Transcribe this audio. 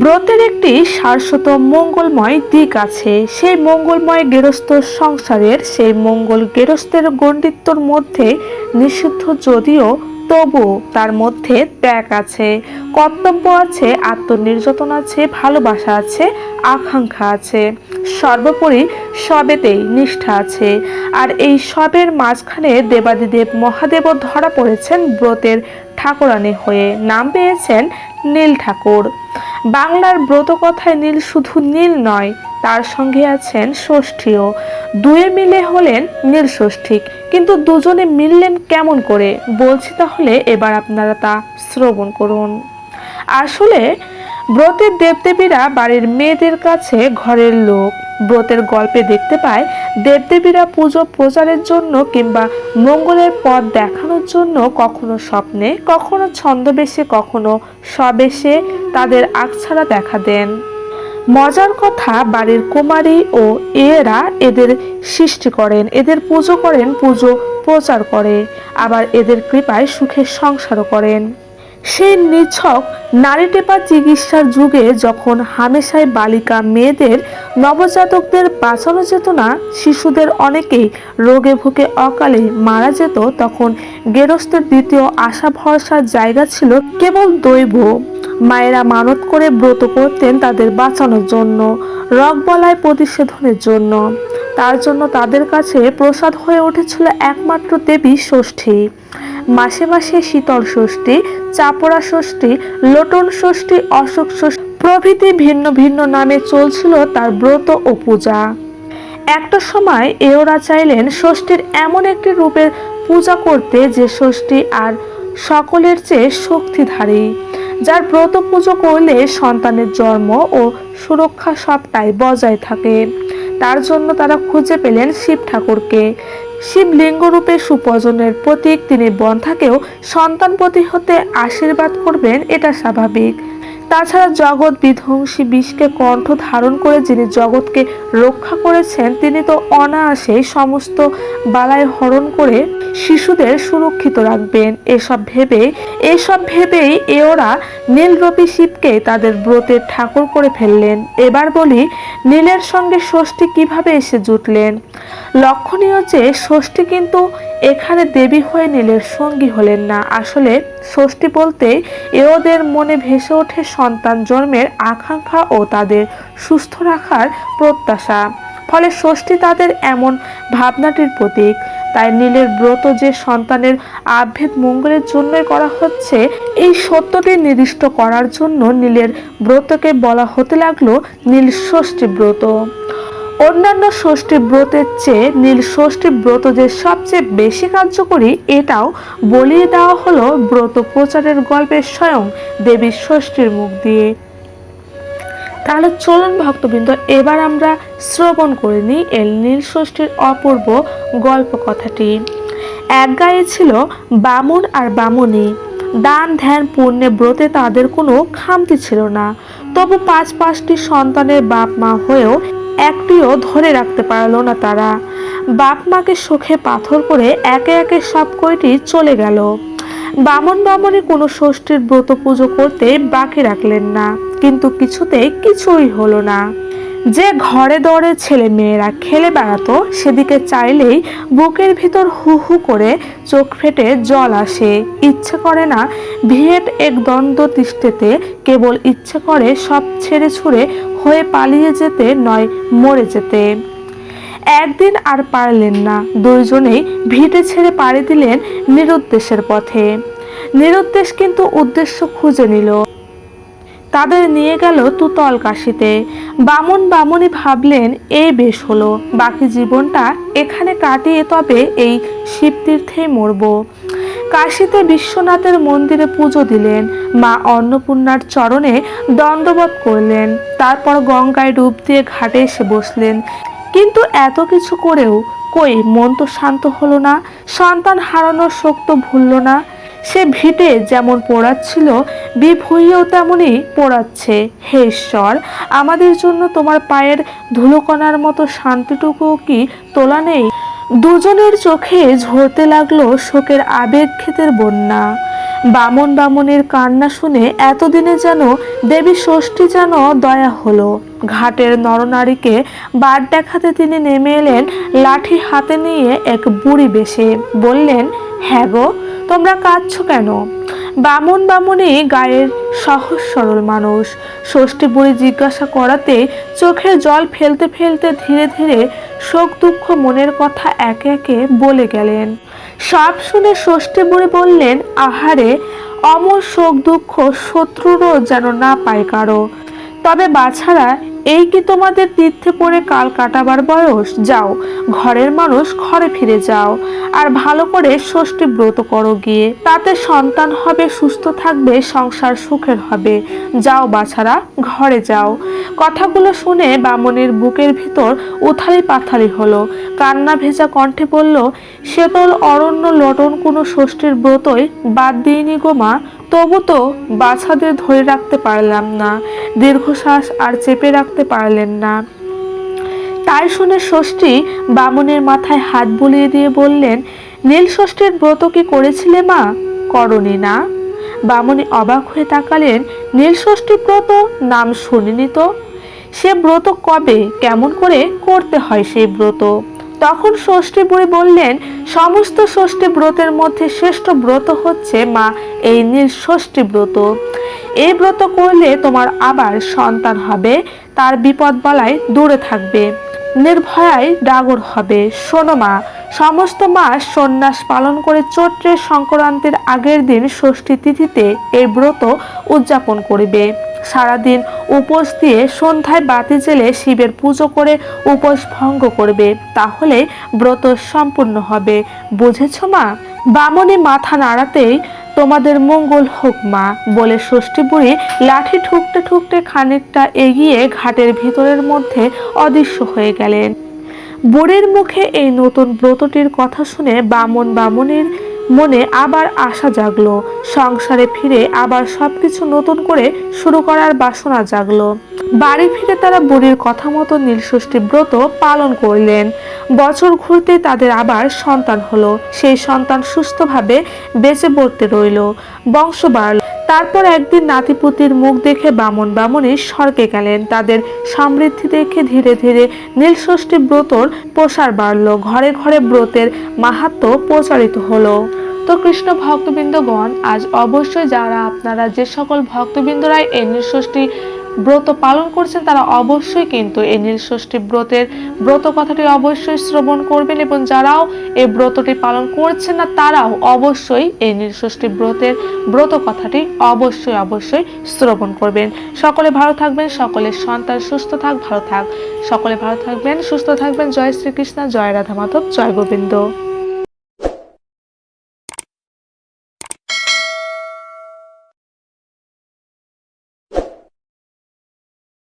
ব্রতের একটি শাশ্বত মঙ্গলময় দিক আছে। সেই মঙ্গলময় গেরস্থ সংসারের, সেই মঙ্গল গেরস্থের গণ্ডিত্বর মধ্যে নিষিদ্ধ যদিও তবু তার মধ্যে ত্যাগ আছে। কর্তব্য আছে, আত্মনির্যাতন আছে, ভালোবাসা আছে, আকাঙ্ক্ষা আছে। সর্বোপরি সবেতেই নিষ্ঠা আছে। আর এই সবের মাঝখানে দেবাদিদেব মহাদেবও ধরা পড়েছেন ব্রতের ঠাকুরানী হয়ে। নাম পেয়েছেন নীল ঠাকুর। বাংলার ব্রত কথায় নীল শুধু নীল নয়, তার সঙ্গে আছেন ষষ্ঠীও। দুয়ে মিলে হলেন নীল ষষ্ঠিক কিন্তু দুজনে মিললেন কেমন করে? বলছি তাহলে এবার আপনারা তা শ্রবণ করুন। আসলে ব্রতের দেবদেবীরা বাড়ির মেয়েদের কাছে ঘরের লোক। ব্রতের গল্পে দেখতে পায়, দেবদেবীরা পুজো প্রচারের জন্য কিংবা মঙ্গলের পথ দেখানোর জন্য কখনো স্বপ্নে, কখনো ছন্দবেশে, কখনো স্ববেশে তাদের আকছাড়া দেখা দেন। মজার কথা, বাড়ির কুমারী ও এরা এদের সৃষ্টি করেন, এদের পুজো করেন, পুজো প্রচার করে, আবার এদের কৃপায় সুখের সংসারও করেন। সেই নিছক নারী টেপা চিকিৎসার যুগে যখন হামেশাই বালিকা মেয়েদের নবজাতকদের বাঁচানো যেত না, শিশুদের অনেকেই রোগে ভুগে অকালে মারা যেত। তখন গেরস্থের দ্বিতীয় আশা ভরসার জায়গা ছিল কেবল দৈব। মায়েরা মানত করে ব্রত করতেন তাদের বাঁচানোর জন্য, রগবলায় প্রতিষেধনের জন্য। তার জন্য তাদের কাছে প্রসাদ হয়ে উঠেছিল একমাত্র দেবী ষষ্ঠী। মাসে মাসে শীতল ষষ্ঠী, চাপড়া ষষ্ঠী, লোটন ষষ্ঠী, অশোক ষষ্ঠী প্রভৃতি ভিন্ন ভিন্ন নামে চলছিল তার ব্রত ও পূজা। একটা সময় এওরা চাইলেন ষষ্ঠীর এমন একটি রূপের পূজা করতে যে ষষ্ঠী আর সকলের চেয়ে শক্তিধারী, যার ব্রত পুজো করলে সন্তানের জন্ম ও সুরক্ষা সবটাই বজায় থাকে। তার জন্য তারা খুঁজে পেলেন শিব ঠাকুরকে। শিবলিঙ্গ রূপে সুপজনের প্রতীক তিনি বন্ধাকেও সন্তানপতি হতে আশীর্বাদ করবেন এটা স্বাভাবিক। তাছাড়া জগৎ বিধ্বংসী বিষকে কণ্ঠ ধারণ করে যিনি জগৎকে রক্ষা করেছেন, তিনি তো অনায়াসেই সমস্ত বালায় হরণ করে শিশুদের সুরক্ষিত রাখবেন। এসব ভেবে, এসব ভেবেই এওরা নীলরবি শিবকে তাদের ব্রতের ঠাকুর করে ফেললেন। এবার বলি, নীলের সঙ্গে ষষ্ঠী কীভাবে এসে জুটলেন? লক্ষণীয় যে, ষষ্ঠী কিন্তু এখানে দেবী হয়ে নীলের সঙ্গী হলেন না। আসলে ষষ্ঠী বলতে এওদের মনে ভেসে ওঠে সন্তান জন্মের আকাঙ্ক্ষা ও তাদের সুস্থ রাখার প্রত্যাশা। ফলে ষষ্ঠী তাদের এমন ভাবনাটির প্রতীক। তাই নীলের ব্রত যে সন্তানের আভেদ মঙ্গলের জন্যই করা হচ্ছে, এই সত্যটি নির্দিষ্ট করার জন্য নীলের ব্রতকে বলা হতে লাগল নীল ষষ্ঠী ব্রত। অন্যান্য ষষ্ঠী ব্রতের চেয়ে নীল ষষ্ঠী ব্রত যে সবচেয়ে বেশি কার্যকরী, এটাও বলিয়ে দেওয়া হলো ব্রত প্রচারের গল্পের স্বয়ং দেবী ষষ্ঠীর মুখ দিয়ে। তাহলে চলুন ভক্তবৃন্দ, এবার আমরা শ্রবণ করে নিই এর নীল ষষ্ঠীর অপূর্ব গল্প কথাটি এক গায়ে ছিল বামুন আর বামুনি। দান, ধ্যান, পুণ্যে ব্রতে তাদের কোনো খামতি ছিল না। তবু পাঁচ পাঁচটি সন্তানের বাপ মা হয়েও একটিও ধরে রাখতে পারল না তারা। বাপ মাকে শোখে পাথর করে একে একে সব কয়টি চলে গেল। বামন বামনে কোনো ষষ্ঠীর ব্রত পুজো করতে বাকি রাখলেন না, কিন্তু কিছুতে কিছুই হলো না। যে ঘরে দরে ছেলে মেয়েরা খেলে বেড়াতো, সেদিকে চাইলেই বুকের ভিতর হু হু করে চোখ ফেটে জল আসে। ইচ্ছে করে না, ভিয়েট এক দ্বন্দ্ব তিষ্ঠেতে কেবল ইচ্ছে করে সব ছেড়ে ছুড়ে হয়ে পালিয়ে যেতে নয় মরে যেতে। একদিন আর পারলেন না, দুইজনেই ভিটে ছেড়ে পাড়ি দিলেন নিরুদ্দেশের পথে। নিরুদ্দেশ কিন্তু উদ্দেশ্য খুঁজে নিল। তাদের নিয়ে গেল তুতল কাশিতে। বামন বামনি ভাবলেন এই বেশ হলো, বাকি জীবনটা এখানে কাটিয়ে তবে এই শিবতীর্থেই মরব। কাশিতে বিশ্বনাথের মন্দিরে পুজো দিলেন। মা অন্নপূর্ণার চরণে দণ্ডবোধ করলেন। তারপর গঙ্গায় ডুব দিয়ে ঘাটে এসে বসলেন। কিন্তু এত কিছু করেও কই মন তো শান্ত হলো না, সন্তান হারানোর শোক তো ভুলল না। সে ভিটে যেমন পড়াচ্ছিল বিপ হইয়াও তেমনই পড়াচ্ছে। হে ঈশ্বর, আমাদের জন্য তোমার পায়ের ধুলোকণার মতো শান্তিটুকুও কি তোলা নেই? দুজনের চোখে ঝরতে লাগল শোকের আবেগ ক্ষেতের বন্যা। বামন বামনের কান্না শুনে এতদিনে যেন দেবী ষষ্ঠী যেন দয়া হলো। ঘাটের নরনারীকে বাদ দেখাতে তিনি নেমে এলেন লাঠি হাতে নিয়ে এক বুড়ি বেশে। বললেন হ্যাঁ গো, তোমরা কাঁদছ কেন? বামন বামুনি গায়ের সহজ সরল মানুষ। ষষ্ঠী বুড়ি জিজ্ঞাসা করাতে চোখের জল ফেলতে ফেলতে ধীরে ধীরে শোক দুঃখ মনের কথা একে একে বলে গেলেন। সব শুনে ষষ্ঠী বুড়ি বললেন, আহারে, অমর শোক দুঃখ শত্রুরও যেন না পায় কারও। তবে বাছারা এই কি তোমাদের তীর্থে পড়ে কাল কাটাবার বয়স? যাও, ঘরের মানুষ ঘরে ফিরে যাও, আর ভালো করে ষষ্ঠী ব্রত করো গিয়ে। তাতে সন্তান হবে, সুস্থ থাকবে, সংসার সুখের হবে। যাও বাছারা, ঘরে যাও। কথাগুলো শুনে বামনের বুকের ভিতর উথালি পাথালি হলো। কান্না ভেজা কণ্ঠে বলল শীতল অরণ্য লটন কোনো ষষ্ঠীর ব্রতই বাদ দিইনি গো মা। তবু তো বাছাদের ধরে রাখতে পারলাম না, দীর্ঘশ্বাস আর চেপে রাখতে পারলেন না। তাই শুনে ষষ্ঠী বামুনের মাথায় হাত বুলিয়ে দিয়ে বললেন, নীল ষষ্ঠীর ব্রত কি করেছিলে মা? করনি না? বামুনি অবাক হয়ে তাকালেন, নীল ষষ্ঠী ব্রত? নাম শুনিনি তো। সে ব্রত কবে? কেমন করে করতে হয় সেই ব্রত? তখন ষষ্ঠী বুড়ি বললেন, সমস্ত ষষ্ঠী ব্রতের মধ্যে শ্রেষ্ঠ ব্রত হচ্ছে মা, এই নীল ষষ্ঠী ব্রত। এই ব্রত করলে তোমার আবার সন্তান হবে, তার বিপদ বলায় দূরে থাকবে। নির্ভয়ায় ডাগর হবে। শোনো মা, সমস্ত মাস সন্ন্যাস পালন করে চৈত্রের সংক্রান্তির আগের দিন ষষ্ঠী তিথিতে এই ব্রত উদযাপন করবে। সারাদিন উপোস দিয়ে সন্ধ্যায় বাতি জেলে শিবের পুজো করে উপোস ভঙ্গ করবে তাহলে ব্রত সম্পূর্ণ হবে। বুঝেছ মা, বামনে মাথা নাড়াতেই তোমাদের মঙ্গল হোক মা, বলে ষষ্ঠী বুড়ি লাঠি ঠুকতে ঠুকতে খানিকটা এগিয়ে ঘাটের ভিতরের মধ্যে অদৃশ্য হয়ে গেলেন। বুড়ির মুখে এই নতুন ব্রতটির কথা শুনে বামন বামনের মনে আবার আশা জাগলো। সংসারে ফিরে আবার সবকিছু নতুন করে শুরু করার বাসনা জাগলো। বাড়ি ফিরে তারা বুড়ির কথা মতো নীলষষ্ঠী ব্রত পালন করলেন। বছর ঘুরতে তাদের আবার সন্তান হলো। সেই সন্তান সুস্থভাবে বেঁচে পড়তে রইল। বংশ বাড়ল। তারপর একদিন নাতিপুতির মুখ দেখে বামন বামনে স্বর্গে গেলেন। তাদের সমৃদ্ধি দেখে ধীরে ধীরে নীলষষ্ঠী ব্রতর প্রসার বাড়ল। ঘরে ঘরে ব্রতের মাহাত্ম প্রচারিত হলো। তো কৃষ্ণ ভক্তবৃন্দগণ, আজ অবশ্যই যারা আপনারা যে সকল ভক্তবৃন্দরাই এই নীলষষ্ঠী ব্রত পালন করছেন তারা অবশ্যই, কিন্তু এই নীলষষ্ঠী ব্রতের ব্রত কথাটি অবশ্যই শ্রবণ করবেন এবং যারাও এই ব্রতটি পালন করছেন না, তারাও অবশ্যই এই নীলষষ্ঠী ব্রতের ব্রত কথাটি অবশ্যই অবশ্যই শ্রবণ করবেন। সকলে ভালো থাকবেন সকলের সন্তান, সুস্থ থাক, ভালো থাক। সকলে ভালো থাকবেন, সুস্থ থাকবেন। জয় শ্রীকৃষ্ণ, জয় রাধা মাধব জয় গোবিন্দ।